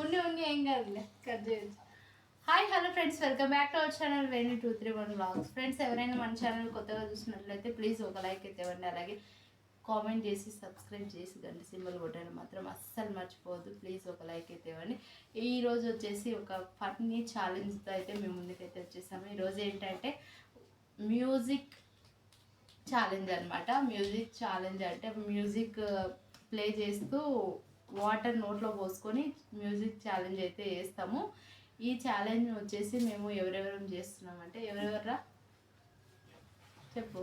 ఉండి ఉండి ఏం కాదులే కట్ చేయొచ్చు. Hi hello friends welcome back to our channel Veni two three one vlogs friends ఎవరైనా మన ఛానల్ కొత్తగా చూసినట్లయితే ప్లీజ్ ఒక లైక్ అయితే ఇవ్వండి అలాగే కామెంట్ చేసి సబ్స్క్రైబ్ చేసి గంట సింబల్ కొట్టడం మాత్రం అస్సలు మర్చిపోవద్దు. ప్లీజ్ ఒక లైక్ అయితే ఇవ్వండి ఈరోజు వచ్చేసి ఒక ఫన్నీ ఛాలెంజ్తో అయితే మేము ముందుకైతే వచ్చేసాము. ఈరోజు ఏంటంటే మ్యూజిక్ ఛాలెంజ్ అనమాట మ్యూజిక్ ఛాలెంజ్ అంటే మ్యూజిక్ ప్లే uh, చేస్తూ వాటర్ నోట్లో పోసుకొని మ్యూజిక్ ఛాలెంజ్ అయితే చేస్తాము. ఈ ఛాలెంజ్ వచ్చేసి మేము ఎవరెవరం చేస్తున్నామంటే ఎవరెవరా చెప్పు.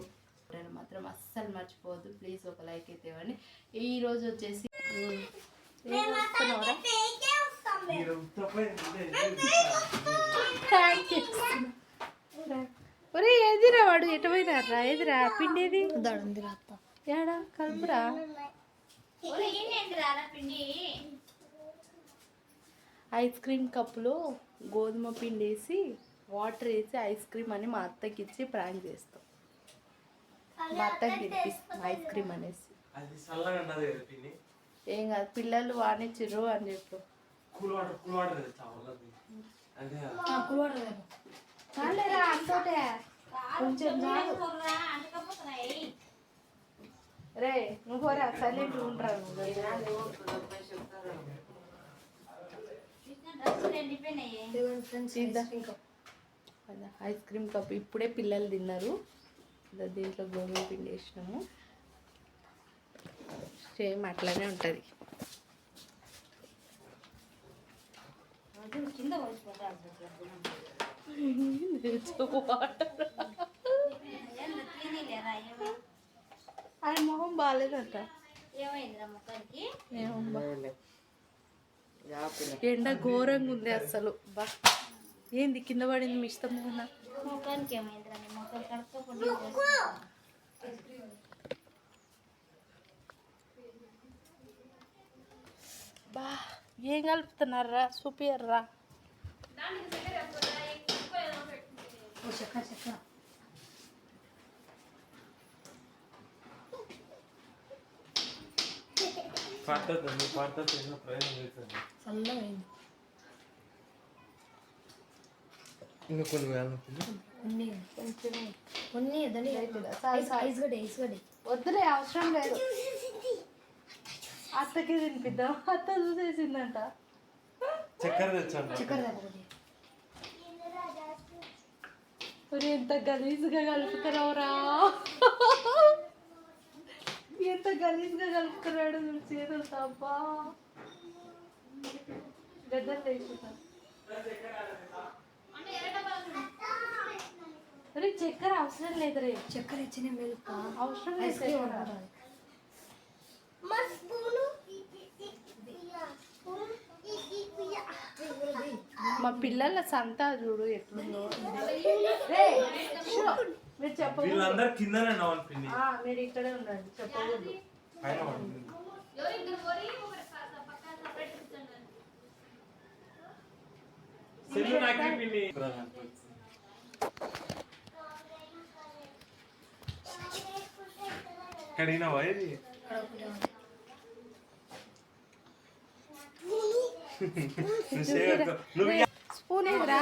నేను మాత్రం అస్సలు మర్చిపోవద్దు. ప్లీజ్ ఒక లైక్ అయితే ఇవ్వండి. ఈ రోజు వచ్చేసి. ఒరే ఎదిరా వాడు? ఎటు పోయినారా ఎదిరా పిండేది ఏడా? కలుపురా. ఐస్ క్రీమ్ కప్పులో గోధుమ పిండి వేసి వాటర్ వేసి ఐస్ క్రీమ్ అని మా అత్తకి ఇచ్చి ప్రాంక్ చేస్తాం. మా అత్తకి తినిపిస్తాం ఐస్ క్రీమ్ అనేసి. ఏం కాదు పిల్లలు వాణిచ్చిర్రు అని చెప్పు. కూల్ వాటర్ కూల్ వాటర్ కదా చల్లది అదే చాలేరా అంతోటే కొంచెం చాలు రే నువ్వు పోరా సైలెంట్ ఉండరా ఐస్ క్రీమ్ కప్ ఇప్పుడే పిల్లలు తిన్నారు. దీంట్లో గోధుమ పిండి వేసినాము. సేమ్ అట్లానే ఉంటుంది. ఆయన మొహం బాగాలేదంట. ఎండ ఘోరంగా ఉంది అసలు. బా. ఏంది కింద పడింది మీ ఇష్టం మొహన ముఖానికి ఏమైందిరా ముఖం ఎన్నో ప్రయోజనం చేస్తుంది ఇంకా కొన్ని వేల వద్దులే అవసరం లేదు. అత్తకి తినిపిద్దాం. అత్త చూసేసిందంట. చక్కెర తెచ్చాను. మరి ఎంత గలీజ్గా కలుపుతున్నావురా. ఎంత గలీజ్గా కలుపుతున్నాడు నువ్వు చేతులు తప్పా గడ్డలు లేచుతా అరే చక్కెర అవసరం లేదు రే చక్కెర ఇచ్చిన మెలుక. అవసరం లేదు చక్కెర. మా పిల్లల సంత చూడు ఎట్లుందో. మీరు చెప్పకూడదు. వీళ్ళందరూ కిందనే నవ్వాలి పిన్ని. ఆ, మీరు ఇక్కడే ఉండండి చెప్పకూడదు. పైన పడుతుంది. స్పూన్ ఏదిరా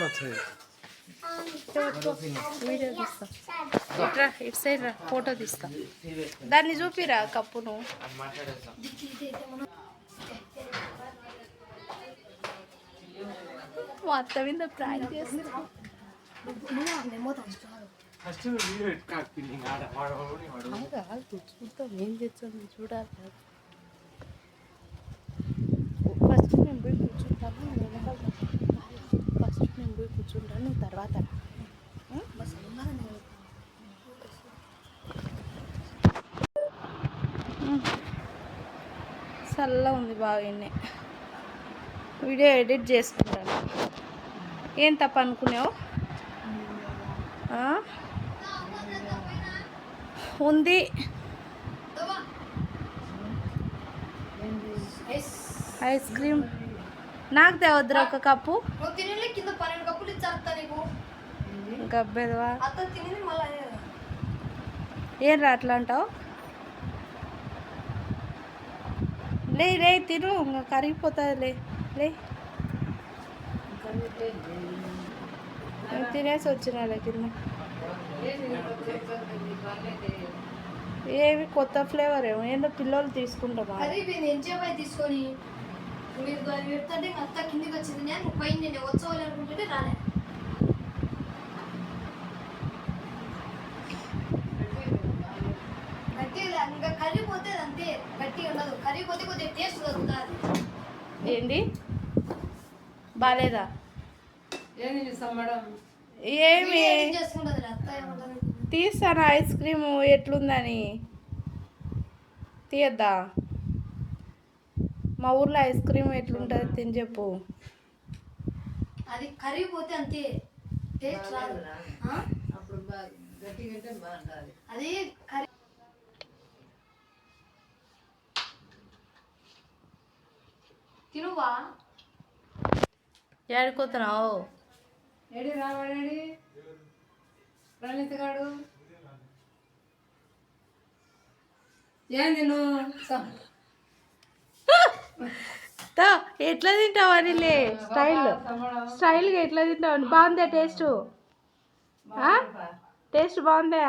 వచ్చేది వీడియో తీస్తా. ఇట్రా ఇటు సైడ్ రా ఫోటో తీస్తా. దాన్ని చూపిరా కప్పును. మా అత్త మీద ప్రాంక్ చేస్తా ఫస్ట్ నువ్వు వీడియో కాదు ఏం చేస్తాను చూడాలి ఫస్ట్ నేను పోయి కూర్చుంటాను నువ్వు వెనకాల ఫస్ట్ నేను పోయి కూర్చుంటాను నువ్వు తర్వాత రా. చల్ల ఉంది బాగా ఎన్నే వీడియో ఎడిట్ చేసుకుంటాను. ఏం తప్ప అనుకున్నావు? ఆ? ఉంది. Ice cream. నాకు తేవద్దురా ఒక కప్పు. గబ్బెదవా. ఏం రా అట్లా అంటావు? లే లే తిను ఇంకా కరిగిపోతుంది లే. లే తినేసి వచ్చిన కింద ఏమి కొత్త ఫ్లేవర్ ఏమో ఏందో పిల్లలు తీసుకుంటామా తీసుకొని మీరు అది పెడుతుంటే ఇంకా అంతా కిందికి వచ్చింది నేను పైన నేను వచ్చేవాళ్ళు అనుకుంటుంటే రాలే గట్టిగా ఇంకా కర్రీ పోతే అది ఉండదు. కర్రీ టేస్ట్ ఏంటి బాలేదా? ఏంది చూస్తాం మేడం? ఏమి? ఏం చేసుకుంటుంది అత్త ఏమంటుంది తీస్తాను ఐస్ క్రీమ్ ఎట్లుందని? తీయద్దా? మా ఊర్లో ఐస్ క్రీమ్ ఎట్లుంటుంది తిని చెప్పు. అది కర్రీ పోతే అంతే. టేస్ట్ రాదు? అప్పుడు అది కర్రీ తినువా? ఏడుకోతున్నావు ఏడి రావాడేడి ప్రణీత్ గాడు తా. ఎట్లా తింటావు అని లే స్టైల్. స్టైల్గా ఎట్లా తింటావు? బాగుందా టేస్ట్? టేస్ట్ బాగుంది?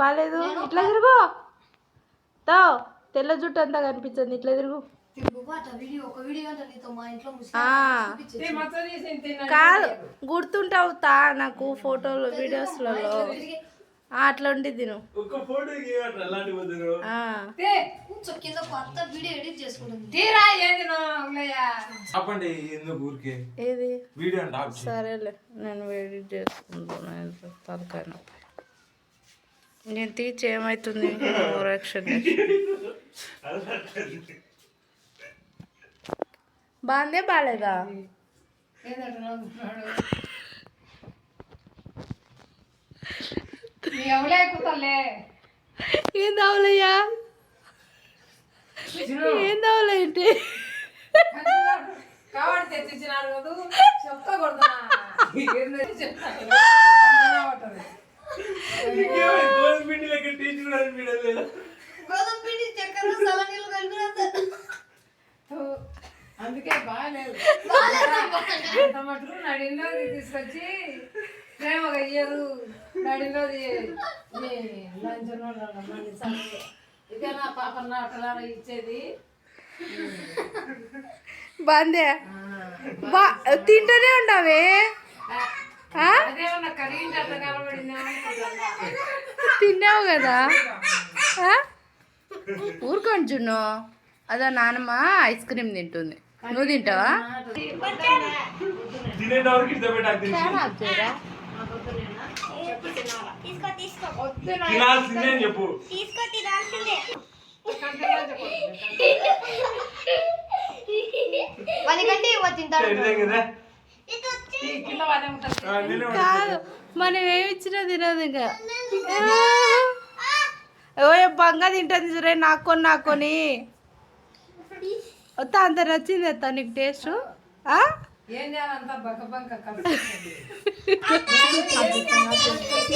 బాగాలేదు ఇట్లా తిరుగు. తో తెల్ల జుట్టు అంతా కనిపించింది ఇట్లా తిరుగు. కాదు గుర్తుంటావు తా నాకు ఫోటోలు వీడియోస్లలో. అట్లా ఉండి తిను. ఎడిట్. సరేలే నేను వేడి చేసుకుంటాను తలకాయ. నేను తీర్చి ఏమవుతుంది ఓవరాక్షన్ బాగుందే బాగాలేదా ఏం దావులయ్యా? ఏం దావులే ఏంటి? కాబట్టి తెచ్చిచ్చినాడు కదూ చెప్తా కొడుతున్నా గోధుమ పిండి చక్కెర సల నీళ్ళు కలిపినంత థూ, అందుకే బాగాలేదు. అంత మటుకు నడిలోది తీసుకొచ్చి ప్రేమగా ఇయ్యరు. నడిలోది లంచం ఇదే నా పాప నాటలా ఇచ్చేది. బాగుందే బా తింటూనే ఉండవే తిన్నావు కదా? ఊరుకోండి జున్ను అదా నానమ్మ ఐస్ క్రీమ్ తింటుంది. నువ్వు తింటావా? చెప్పు. కదా? మనం ఏమి ఇచ్చినా తినదు ఇంకా. ఓ బంగా తింటుంది చూరే నాకొని నాకొని వస్తా అంత నచ్చింది అత్త నీకు టేస్ట్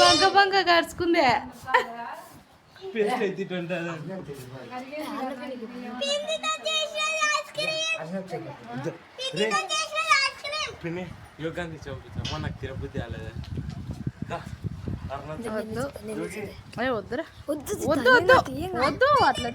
బంక బంక కరుచుకుందే. యోగాంతి చంపుతాం నాకు తిరుపతి రాలేదా వద్దు. వద్దురా. వద్దు వద్దు వద్దు. అట్లా.